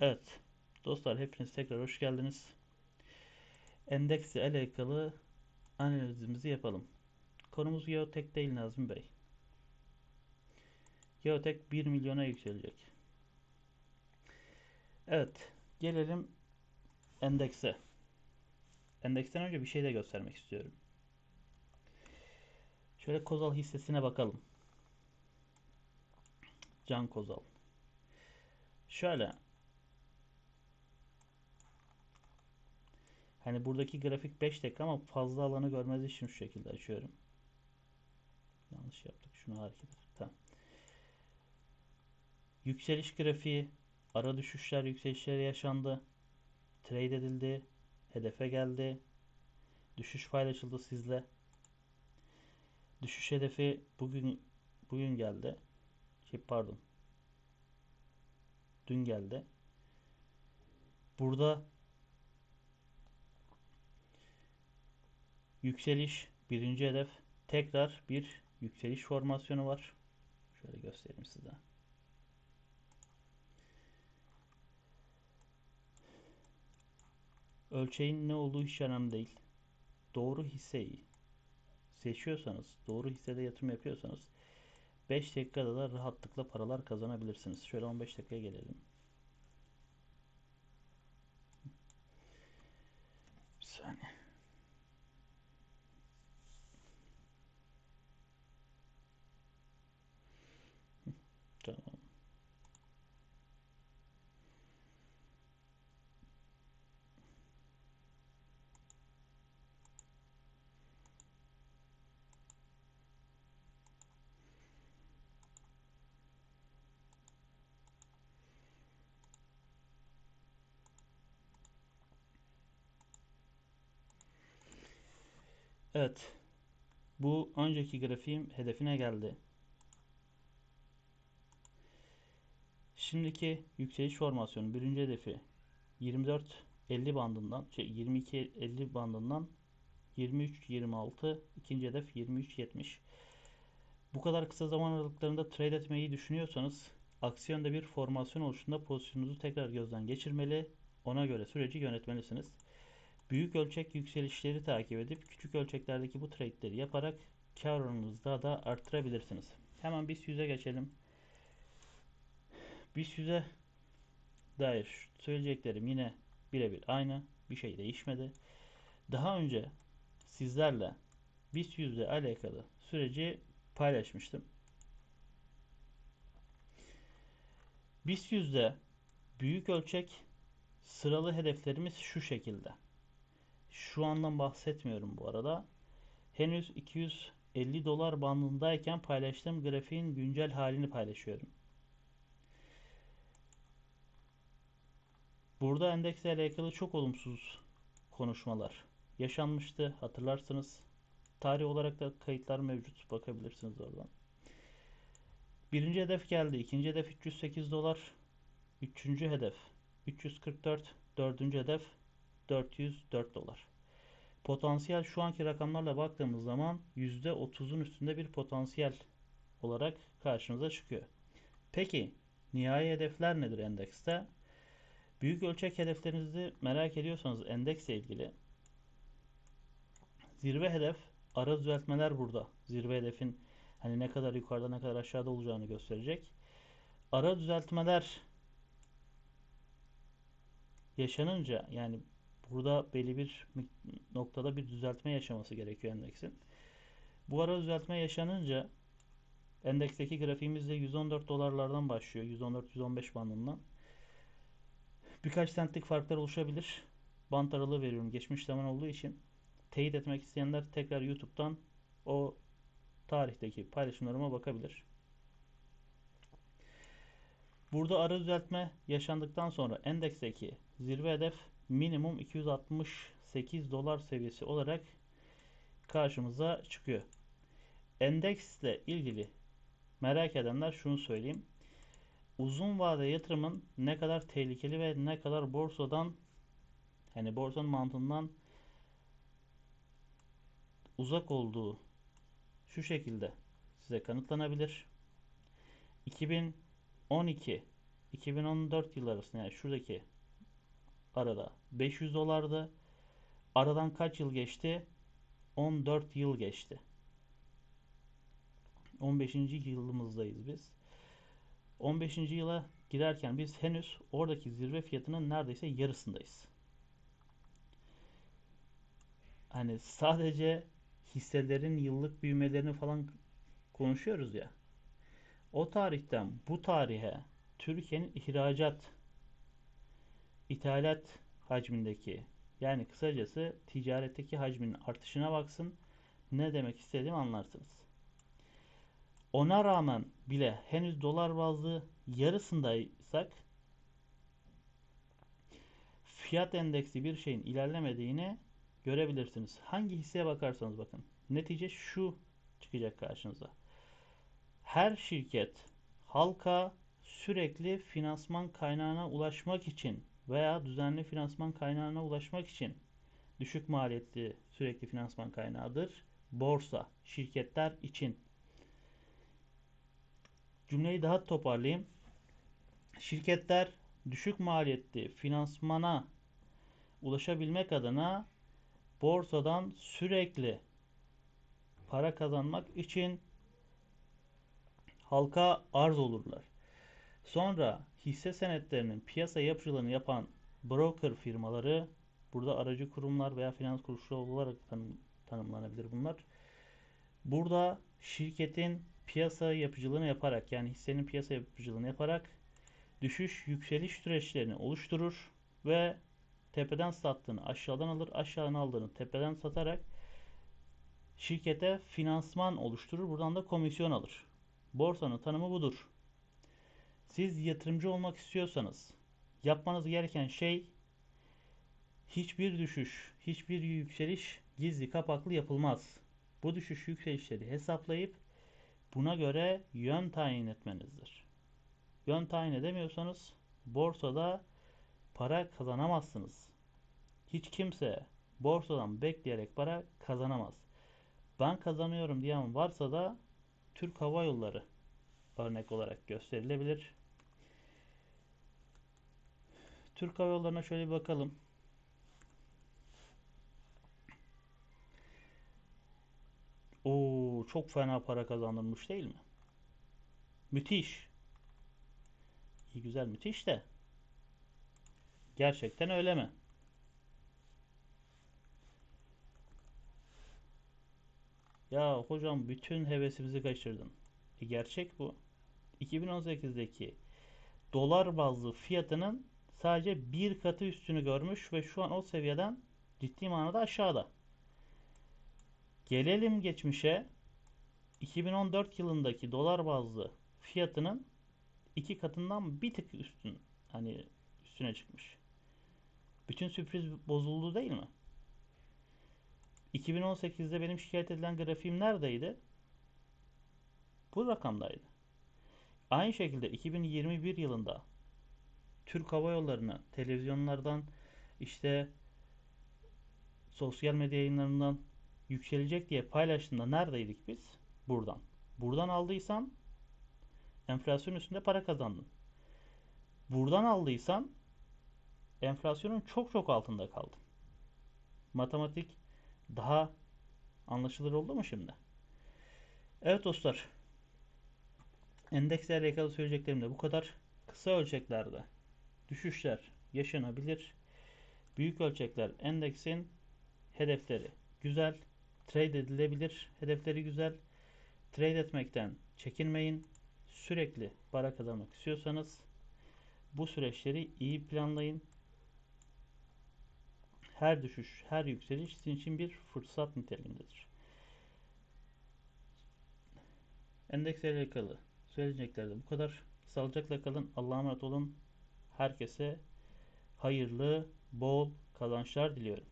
Evet dostlar hepiniz tekrar hoş geldiniz. Endeksle alakalı analizimizi yapalım. Konumuz Geotek değil Nazmi Bey. Geotek 1 milyona yükselecek. Evet gelelim endekse. Endeksten önce bir şey de göstermek istiyorum. Şöyle Kozal hissesine bakalım. Can Kozal. Şöyle Hani buradaki grafik 5 dakika ama fazla alanı görmez için şu şekilde açıyorum. Yanlış yaptık. Şunu hareket et. Tamam. Yükseliş grafiği, ara düşüşler, yükselişler yaşandı. Trade edildi. Hedefe geldi. Düşüş paylaşıldı sizle. Düşüş hedefi bugün bugün geldi. Şey pardon. Dün geldi. Burada Yükseliş birinci hedef. Tekrar bir yükseliş formasyonu var. Şöyle göstereyim size. Ölçeğin ne olduğu hiç önemli değil. Doğru hisseyi seçiyorsanız, doğru hissede yatırım yapıyorsanız 5 dakikada da rahatlıkla paralar kazanabilirsiniz. Şöyle 15 dakikaya gelelim. Bir saniye. Tamam. Evet. Bu önceki grafiğim hedefine geldi. Şimdiki yükseliş formasyonu birinci hedefi 24-50 bandından şey 22-50 bandından 23-26 ikinci hedef 23-70 bu kadar kısa zaman aralıklarında trade etmeyi düşünüyorsanız aksiyonda bir formasyon oluşunda pozisyonunuzu tekrar gözden geçirmeli ona göre süreci yönetmelisiniz. Büyük ölçek yükselişleri takip edip küçük ölçeklerdeki bu trade'leri yaparak kar oranınızı daha da arttırabilirsiniz. Hemen biz yüze geçelim. BIST 100'e dair söyleyeceklerim yine birebir aynı. Bir şey değişmedi. Daha önce sizlerle BIST 100 ile alakalı süreci paylaşmıştım. BIST 100'de büyük ölçek sıralı hedeflerimiz şu şekilde. Şu andan bahsetmiyorum bu arada. Henüz 250 dolar bandındayken paylaştığım grafiğin güncel halini paylaşıyorum. Burada endeksle alakalı çok olumsuz konuşmalar yaşanmıştı. Hatırlarsınız. Tarih olarak da kayıtlar mevcut. Bakabilirsiniz oradan. Birinci hedef geldi. İkinci hedef 308 dolar. Üçüncü hedef 344. Dördüncü hedef 404 dolar. Potansiyel şu anki rakamlarla baktığımız zaman %30'un üstünde bir potansiyel olarak karşımıza çıkıyor. Peki nihai hedefler nedir endekste? Büyük ölçek hedeflerinizi merak ediyorsanız endeksle ilgili zirve hedef ara düzeltmeler burada. Zirve hedefin hani ne kadar yukarıda ne kadar aşağıda olacağını gösterecek. Ara düzeltmeler yaşanınca yani burada belli bir noktada bir düzeltme yaşaması gerekiyor endeksin. Bu ara düzeltme yaşanınca endeksteki grafiğimiz de 114 dolarlardan başlıyor. 114-115 bandından. Birkaç centlik farklar oluşabilir. Bant aralığı veriyorum geçmiş zaman olduğu için. Teyit etmek isteyenler tekrar YouTube'dan o tarihteki paylaşımlarıma bakabilir. Burada ara düzeltme yaşandıktan sonra endeksteki zirve hedef minimum 268 dolar seviyesi olarak karşımıza çıkıyor. Endeksle ilgili merak edenler şunu söyleyeyim uzun vade yatırımın ne kadar tehlikeli ve ne kadar borsadan hani borsanın mantığından uzak olduğu şu şekilde size kanıtlanabilir. 2012 2014 yıl arasında yani şuradaki arada 500 dolardı. Aradan kaç yıl geçti? 14 yıl geçti. 15. yılımızdayız biz. 15. yıla girerken biz henüz oradaki zirve fiyatının neredeyse yarısındayız. Hani sadece hisselerin yıllık büyümelerini falan konuşuyoruz ya. O tarihten bu tarihe Türkiye'nin ihracat, ithalat hacmindeki yani kısacası ticaretteki hacminin artışına baksın. Ne demek istediğimi anlarsınız. Ona rağmen bile henüz dolar bazlı yarısındaysak fiyat endeksi bir şeyin ilerlemediğini görebilirsiniz. Hangi hisseye bakarsanız bakın. Netice şu çıkacak karşınıza. Her şirket halka sürekli finansman kaynağına ulaşmak için veya düzenli finansman kaynağına ulaşmak için düşük maliyetli sürekli finansman kaynağıdır. Borsa, şirketler için. Cümleyi daha toparlayayım. Şirketler düşük maliyetli finansmana ulaşabilmek adına borsadan sürekli para kazanmak için halka arz olurlar. Sonra hisse senetlerinin piyasa yapıcılığını yapan broker firmaları burada aracı kurumlar veya finans kuruluşları olarak tanım, tanımlanabilir bunlar. Burada şirketin piyasa yapıcılığını yaparak yani hissenin piyasa yapıcılığını yaparak düşüş yükseliş süreçlerini oluşturur ve tepeden sattığını aşağıdan alır, aşağıdan aldığını tepeden satarak şirkete finansman oluşturur. Buradan da komisyon alır. Borsanın tanımı budur. Siz yatırımcı olmak istiyorsanız yapmanız gereken şey hiçbir düşüş, hiçbir yükseliş gizli kapaklı yapılmaz. Bu düşüş yükselişleri hesaplayıp buna göre yön tayin etmenizdir. Yön tayin edemiyorsanız borsada para kazanamazsınız. Hiç kimse borsadan bekleyerek para kazanamaz. Ben kazanıyorum diyen varsa da Türk Hava Yolları örnek olarak gösterilebilir. Türk Hava Yolları'na şöyle bir bakalım. Oo, çok fena para kazandırmış değil mi? Müthiş. İyi güzel müthiş de. Gerçekten öyle mi? Ya hocam bütün hevesimizi kaçırdın. E gerçek bu. 2018'deki dolar bazlı fiyatının sadece bir katı üstünü görmüş ve şu an o seviyeden ciddi manada aşağıda. Gelelim geçmişe. 2014 yılındaki dolar bazlı fiyatının iki katından bir tık üstün hani üstüne çıkmış. Bütün sürpriz bozuldu değil mi? 2018'de benim şikayet edilen grafiğim neredeydi? Bu rakamdaydı. Aynı şekilde 2021 yılında Türk Hava Yolları'nı televizyonlardan işte sosyal medya yayınlarından yükselecek diye paylaştığında neredeydik biz? Buradan. Buradan aldıysan enflasyon üstünde para kazandın. Buradan aldıysan enflasyonun çok çok altında kaldın. Matematik daha anlaşılır oldu mu şimdi? Evet dostlar. Endeksle alakalı söyleyeceklerim de bu kadar. Kısa ölçeklerde düşüşler yaşanabilir. Büyük ölçekler endeksin hedefleri güzel. Trade edilebilir. Hedefleri güzel. Trade etmekten çekinmeyin. Sürekli para kazanmak istiyorsanız bu süreçleri iyi planlayın. Her düşüş, her yükseliş sizin için bir fırsat niteliğindedir. Endeksle alakalı söyleyecekler de bu kadar. Sağlıcakla kalın. Allah'a emanet olun. Herkese hayırlı, bol kazançlar diliyorum.